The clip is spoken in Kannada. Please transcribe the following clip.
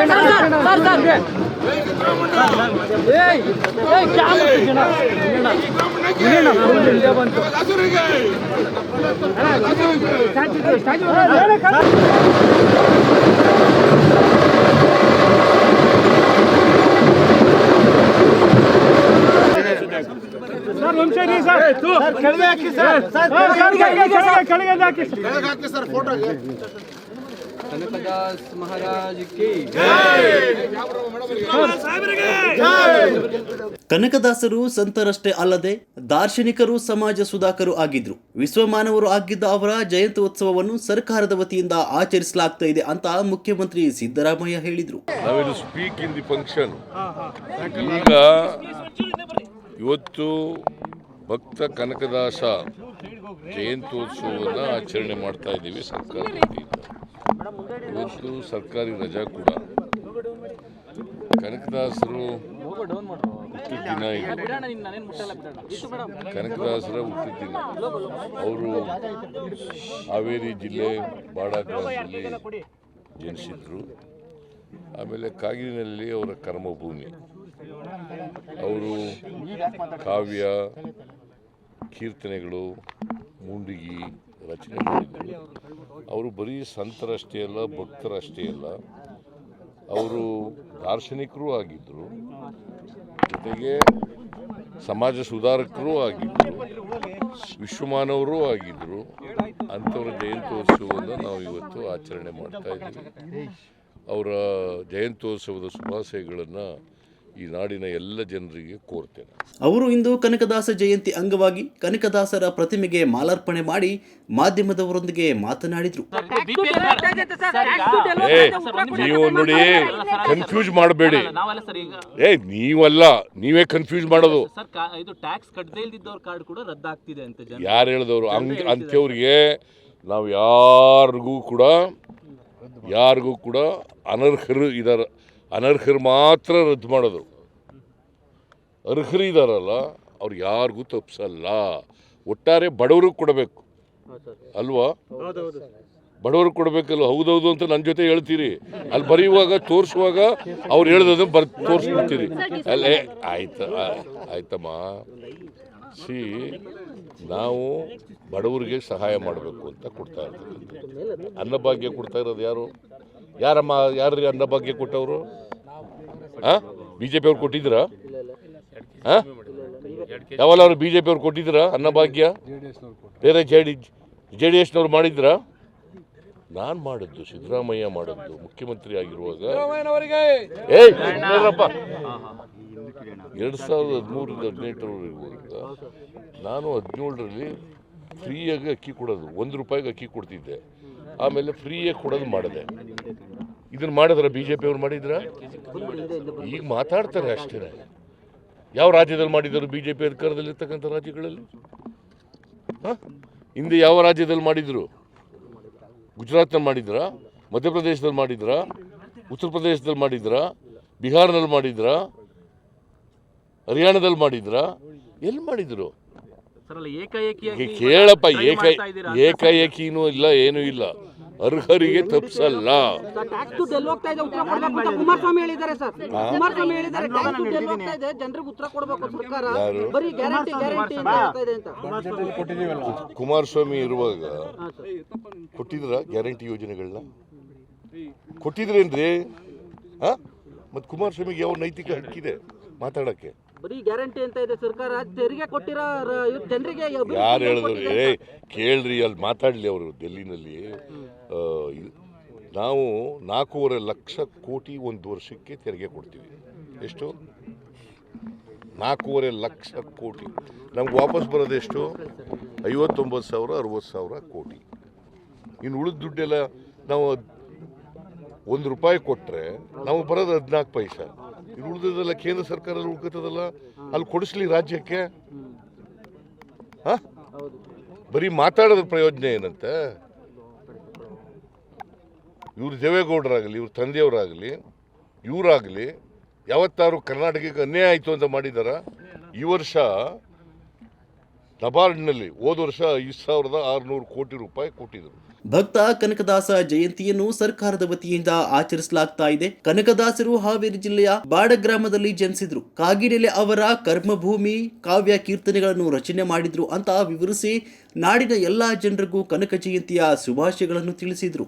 ಸರ್ ಸರ್ ಏಯ್ ಏಯ್ ಕ್ಯಾಮ್ ಬಂತು ಸರ್ ವಂಶರಿ ಸರ್ ಕೆಳಗೆ ಹಾಕಿ ಸರ್ ಕೆಳಗೆ ಕೆಳಗೆ ಹಾಕಿ ಸರ್ ಕನಕದಾಸ್ ಮಹಾರಾಜ್ ಕಿ ಕನಕದಾಸರು ಸಂತರಷ್ಟೇ ಅಲ್ಲದೆ ದಾರ್ಶನಿಕರು ಸಮಾಜ ಸುಧಾಕರು ಆಗಿದ್ರು. ವಿಶ್ವಮಾನವರು ಆಗಿದ್ದ ಅವರ ಜಯಂತ್ಯೋತ್ಸವವನ್ನು ಸರ್ಕಾರದ ವತಿಯಿಂದ ಆಚರಿಸಲಾಗ್ತಾ ಇದೆ ಅಂತ ಮುಖ್ಯಮಂತ್ರಿ ಸಿದ್ದರಾಮಯ್ಯ ಹೇಳಿದ್ರು. ಸ್ಪೀಕ್ ಇನ್ ದಿ ಫಂಕ್ಷನ್ ಈಗ ಇವತ್ತು ಭಕ್ತ ಕನಕದಾಸ ಜಯಂತ್ಯೋತ್ಸವವನ್ನು ಆಚರಣೆ ಮಾಡ್ತಾ ಇದ್ದೀವಿ ಸರ್ಕಾರದ ವತಿಯಿಂದ. ಇವತ್ತು ಸರ್ಕಾರಿ ರಜಾ ಕೂಡ. ಕನಕದಾಸರು ದಿನ ಕನಕದಾಸರ ಹುಟ್ಟಿದ ದಿನ ಅವರು ಹಾವೇರಿ ಜಿಲ್ಲೆ, ಬಾಡ ಜನಿಸಿದ್ರು. ಆಮೇಲೆ ಕಾಗಿನಲ್ಲಿ ಅವರ ಕರ್ಮಭೂಮಿ. ಅವರು ಕಾವ್ಯ, ಕೀರ್ತನೆಗಳು, ಮುಂಡಿಗಿ ರಚನೆ ಮಾಡಿದ್ದರು ಅವರು ಬರೀ ಸಂತರಷ್ಟೇ ಅಲ್ಲ ಭಕ್ತರಷ್ಟೇ ಅಲ್ಲ. ಅವರು ದಾರ್ಶನಿಕರೂ ಆಗಿದ್ದರು ಜೊತೆಗೆ ಸಮಾಜ ಸುಧಾರಕರೂ ಆಗಿದ್ದರು ವಿಶ್ವಮಾನವರೂ ಆಗಿದ್ದರು ಅಂಥವ್ರ ಜಯಂತ್ಯೋತ್ಸವವನ್ನು ನಾವು ಇವತ್ತು ಆಚರಣೆ ಮಾಡ್ತಾ ಇದ್ದೀವಿ. ಅವರ ಜಯಂತ್ಯೋತ್ಸವದ ಶುಭಾಶಯಗಳನ್ನು ಈ ನಾಡಿನ ಎಲ್ಲ ಜನರಿಗೆ ಕೋರ್ತೇನೆ. ಅವರು ಇಂದು ಕನಕದಾಸ ಜಯಂತಿ ಅಂಗವಾಗಿ ಕನಕದಾಸರ ಪ್ರತಿಮೆಗೆ ಮಾಲಾರ್ಪಣೆ ಮಾಡಿ ಮಾಧ್ಯಮದವರೊಂದಿಗೆ ಮಾತನಾಡಿದರು. ನೀವು ನೋಡಿ ಕನ್ಫ್ಯೂಸ್ ಮಾಡಬೇಡಿ. ಏ ನೀವಲ್ಲ ನೀವೇ ಕನ್ಫ್ಯೂಸ್ ಮಾಡೋದು. ಯಾರು ಹೇಳಿದವರು? ಹಂಗ್ ಅಂಥವ್ರಿಗೆ ನಾವು ಯಾರಿಗೂ ಕೂಡ ಯಾರಿಗೂ ಕೂಡ ಅನರ್ಹರು ಇದಾರ. ಅನರ್ಹರು ಮಾತ್ರ ರದ್ದು ಮಾಡೋದು ಅರ್ಹರಿದಾರಲ್ಲ ಅವ್ರು ಯಾರಿಗೂ ತಪ್ಪಿಸಲ್ಲ ಒಟ್ಟಾರೆ ಬಡವ್ರಿಗೆ ಕೊಡಬೇಕು. ಅಲ್ವಾ? ಬಡವ್ರಿಗೆ ಕೊಡಬೇಕಲ್ಲ, ಹೌದೌದು ಅಂತ ನನ್ನ ಜೊತೆ ಹೇಳ್ತೀರಿ. ಅಲ್ಲಿ ಬರೆಯುವಾಗ, ತೋರಿಸುವಾಗ ಅವ್ರು ಹೇಳ್ದದನ್ನ ಬರ್, ತೋರಿಸ್ಬಿಡ್ತೀರಿ. ಅಲ್ಲೇ, ಆಯ್ತ ಆಯ್ತಮ್ಮ. ಸಿ, ನಾವು ಬಡವರಿಗೆ ಸಹಾಯ ಮಾಡಬೇಕು ಅಂತ ಕೊಡ್ತಾ ಇರ್ತೀವಿ ಅನ್ನಭಾಗ್ಯ ಕೊಡ್ತಾ ಇರೋದು ಯಾರು? ಯಾರಮ್ಮ ಯಾರ್ರಿ ಅನ್ನಭಾಗ್ಯ ಕೊಟ್ಟವರು? ಹಾಂ ಬಿ ಜೆ ಪಿಯವ್ರು ಕೊಟ್ಟಿದ್ದೀರಾ? ಹಾಂ ಯಾವಲ್ಲ ಅವರು ಬಿ ಜೆ ಪಿಯವ್ರು ಕೊಟ್ಟಿದ್ರ ಕೊಟ್ಟಿದ್ದೀರಾ ಅನ್ನಭಾಗ್ಯ ಬೇರೆ ಜೆ ಡಿ ಜೆ ಡಿ ಎಸ್ನವ್ರು ಮಾಡಿದ್ರಾ ನಾನು ಮಾಡಿದ್ದು ಸಿದ್ದರಾಮಯ್ಯ ಮಾಡಿದ್ದು ಮುಖ್ಯಮಂತ್ರಿ ಆಗಿರುವಾಗ. ಏಯ್. ಎರಡು ಸಾವಿರದ ಹದಿಮೂರರಿಂದ ಹದಿನೆಂಟರವರೆಗೂ ನಾನು ಹದಿನೇಳರಲ್ಲಿ ಫ್ರೀಯಾಗಿ ಅಕ್ಕಿ ಕೊಡೋದು ಒಂದು ರೂಪಾಯಿಗೆ ಅಕ್ಕಿ ಕೊಡ್ತಿದ್ದೆ. ಆಮೇಲೆ ಫ್ರೀಯಾಗಿ ಕೊಡೋದು ಮಾಡಿದೆ. ಇದನ್ನು ಮಾಡಿದ್ರ ಬಿ ಜೆ ಪಿಯವ್ರು ಮಾಡಿದ್ರ? ಈಗ ಮಾತಾಡ್ತಾರೆ ಅಷ್ಟೇ ಯಾವ ರಾಜ್ಯದಲ್ಲಿ ಮಾಡಿದರು ಬಿ ಜೆ ಪಿ ಅಧಿಕಾರದಲ್ಲಿರ್ತಕ್ಕಂಥ ರಾಜ್ಯಗಳಲ್ಲಿ? ಹಾಂ? ಹಿಂದೆ ಯಾವ ರಾಜ್ಯದಲ್ಲಿ ಮಾಡಿದರು? ಗುಜರಾತ್ನಲ್ಲಿ ಮಾಡಿದ್ರಾ? ಮಧ್ಯಪ್ರದೇಶದಲ್ಲಿ ಮಾಡಿದ್ರಾ? ಉತ್ತರ ಪ್ರದೇಶದಲ್ಲಿ ಮಾಡಿದ್ರಾ? ಬಿಹಾರ್ನಲ್ಲಿ ಮಾಡಿದ್ರಾ? ಹರಿಯಾಣದಲ್ಲಿ ಮಾಡಿದ್ರಾ? ಎಲ್ಲಿ ಮಾಡಿದ್ರು? ಕೇಳಪ್ಪ ಏಕ ಏಕಾಏಕಿನೂ ಇಲ್ಲ ಏನೂ ಇಲ್ಲ. ಅರ್ಹರಿಗೆ ತಪ್ಪಿಸಲ್ಲ ಟ್ಯಾಕ್ಸ್ ದುಡ್ಡು ಎಲ್ಲಿ ಹೋಗ್ತಾ ಇದೆ ಉತ್ತರ ಕೊಡ್ಬೇಕು ಅಂತ ಕುಮಾರಸ್ವಾಮಿ ಹೇಳಿದ್ದಾರೆ ಸರ್. ಕುಮಾರಸ್ವಾಮಿ ಹೇಳಿದ್ದಾರೆ ಟ್ಯಾಕ್ಸ್ ದುಡ್ಡು ಎಲ್ಲಿ ಹೋಗ್ತಾ ಇದೆ ಜನರಿಗೆ ಉತ್ತರ ಕೊಡ್ಬೇಕು ಸರ್ಕಾರ. ಯಾರು? ಬರೀ ಗ್ಯಾರಂಟಿ ಗ್ಯಾರಂಟಿ ಹೇಳ್ತಾ ಇದೆ ಅಂತ. ಕುಮಾರಸ್ವಾಮಿ ಇರುವಾಗ ಕೊಟ್ಟಿದ್ರ ಗ್ಯಾರಂಟಿ ಯೋಜನೆಗಳನ್ನ? ಕೊಟ್ಟಿದ್ರೇನ್ರಿ? ಮತ್ತೆ ಮತ್ತು ಕುಮಾರಸ್ವಾಮಿಗೆ ಯಾವ ನೈತಿಕ ಹಕ್ಕಿದೆ ಮಾತಾಡಕ್ಕೆ? ಬರೀ ಗ್ಯಾರಂಟಿ ಅಂತ ಇದೆ ಸರ್ಕಾರ. ತೆರಿಗೆ ಕೊಟ್ಟಿರೋ ಜನರಿಗೆ ಯಾರು ಹೇಳಿದ್ರು? ಏ ಕೇಳ್ರಿ ಅಲ್ಲಿ ಮಾತಾಡಲಿ ಅವರು ಡೆಲ್ಲಿನಲ್ಲಿ ನಾವು ನಾಲ್ಕೂವರೆ ಲಕ್ಷ ಕೋಟಿ ಒಂದು ವರ್ಷಕ್ಕೆ ತೆರಿಗೆ ಕೊಡ್ತೀವಿ. ಎಷ್ಟು? ನಾಲ್ಕೂವರೆ ಲಕ್ಷ ಕೋಟಿ. ನಮ್ಗೆ ವಾಪಸ್ ಬರೋದು ಎಷ್ಟು? ಐವತ್ತೊಂಬತ್ತು ಸಾವಿರ ಅರವತ್ತು ಸಾವಿರ ಕೋಟಿ. ಇನ್ನು ಉಳಿದ ದುಡ್ಡೆಲ್ಲ ನಾವು ಒಂದು ರೂಪಾಯಿ ಕೊಟ್ಟರೆ ನಾವು ಬರೋದು ಹದಿನಾಲ್ಕು ಪೈಸಾ. ಉಳಿದದೆಲ್ಲ ಕೇಂದ್ರ ಸರ್ಕಾರ ಉಳ್ಕೊತದಲ್ಲ ಅಲ್ಲಿ ಕೊಡಿಸ್ಲಿ ರಾಜ್ಯಕ್ಕೆ. ಬರೀ ಮಾತಾಡೋದ್ರ ಪ್ರಯೋಜನ ಏನಂತೆ? ಇವ್ರು ದೇವೇಗೌಡರಾಗಲಿ, ಇವ್ರ ತಂದೆಯವರಾಗಲಿ, ಇವರಾಗಲಿ ಯಾವತ್ತಾರು ಕರ್ನಾಟಕಕ್ಕೆ ಅನ್ಯಾಯ ಆಯಿತು ಅಂತ ಮಾಡಿದಾರ, ಈ ವರ್ಷ ನಬಾರ್ಡ್ನಲ್ಲಿ ಹೋದ ವರ್ಷ ಐದು ಸಾವಿರದ ಆರುನೂರು ಕೋಟಿ ರೂಪಾಯಿ ಕೊಟ್ಟಿದ್ರು. ಭಕ್ತ ಕನಕದಾಸ ಜಯಂತಿಯನ್ನು ಸರ್ಕಾರದ ವತಿಯಿಂದ ಆಚರಿಸಲಾಗ್ತಾ ಇದೆ. ಕನಕದಾಸರು ಹಾವೇರಿ ಜಿಲ್ಲೆಯ ಬಾಡ ಗ್ರಾಮದಲ್ಲಿ ಜನಿಸಿದ್ರು. ಕಾಗಿನೆಲೆ ಅವರ ಕರ್ಮಭೂಮಿ ಕಾವ್ಯ ಕೀರ್ತನೆಗಳನ್ನು ರಚನೆ ಮಾಡಿದ್ರು ಅಂತ ವಿವರಿಸಿ ನಾಡಿನ ಎಲ್ಲಾ ಜನರಿಗೂ ಕನಕ ಜಯಂತಿಯ ಶುಭಾಶಯಗಳನ್ನು ತಿಳಿಸಿದ್ರು.